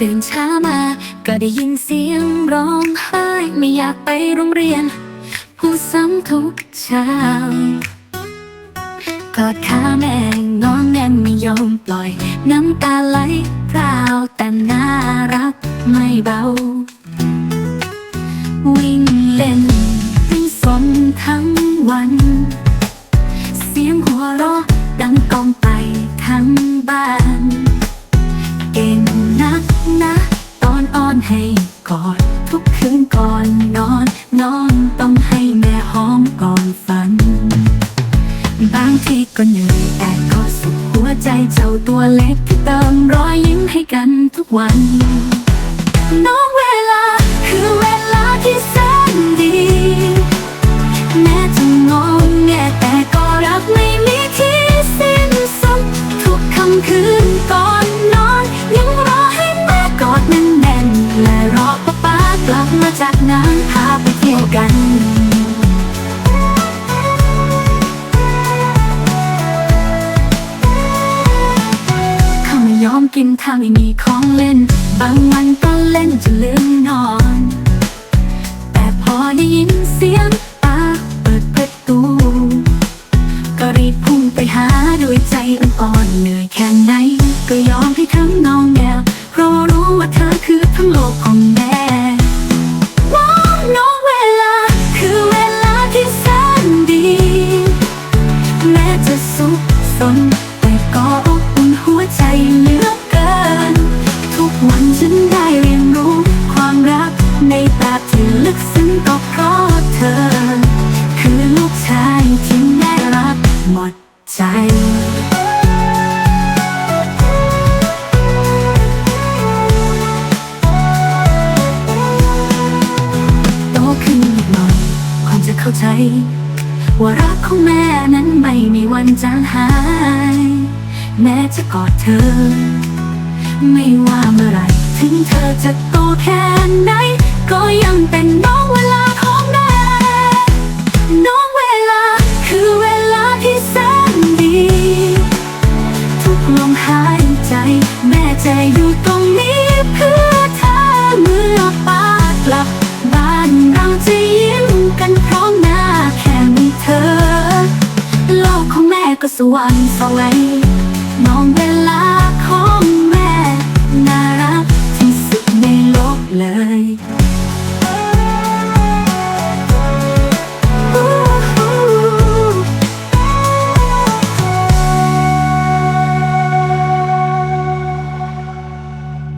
ตื่นเช้ามา ก็ได้ยินเสียงร้องไห้ไม่อยากไปโรงเรียนพูดซ้ำทุกเช้ากอดขาแม่งอนแน่นไม่ยอมปล่อย น้ำตาไหลพราวแต่น่ารักไม่เบา วิ่งเล่นให้สนทั้ง ให้กอด ทุกคืนก่อนนอนนอนต้องให้แม่หอมก่อนฝัน บางทีก็เหนื่อยแต่ก็สุขหัวใจเจ้าตัวเล็กที่เติมรอยยิ้มให้กันทุกวัน น้องเวลา กินถ้าไม่มีของเล่น บางวันก็เล่นจนลืมนอน แต่พอได้ยินเสียงป้าเปิดประตู ก็รีบพุ่งไปหาด้วยใจอ่อนๆเหนื่อยแค่ไหน ก็ยอมให้ทั้งงองแงว ใจโตขึ้นอีกหน่อยก่อนจะเข้าใจ ว่ารักของแม่นั้นไม่มีวันจางหาย แม้จะกอดเธอ ไม่ว่าเมื่อไร ถึงเธอจะโตแค่ไหน ก็ยังเป็นน้องเวล แม่จะอยู่ตรงนี้เพื่อเธอเมื่อป้ากลับ บ้านเราจะยิ้มกันพร้อมหน้าแค่มีเธอ โลกของแม่ก็สว่างสวัยมองเวลา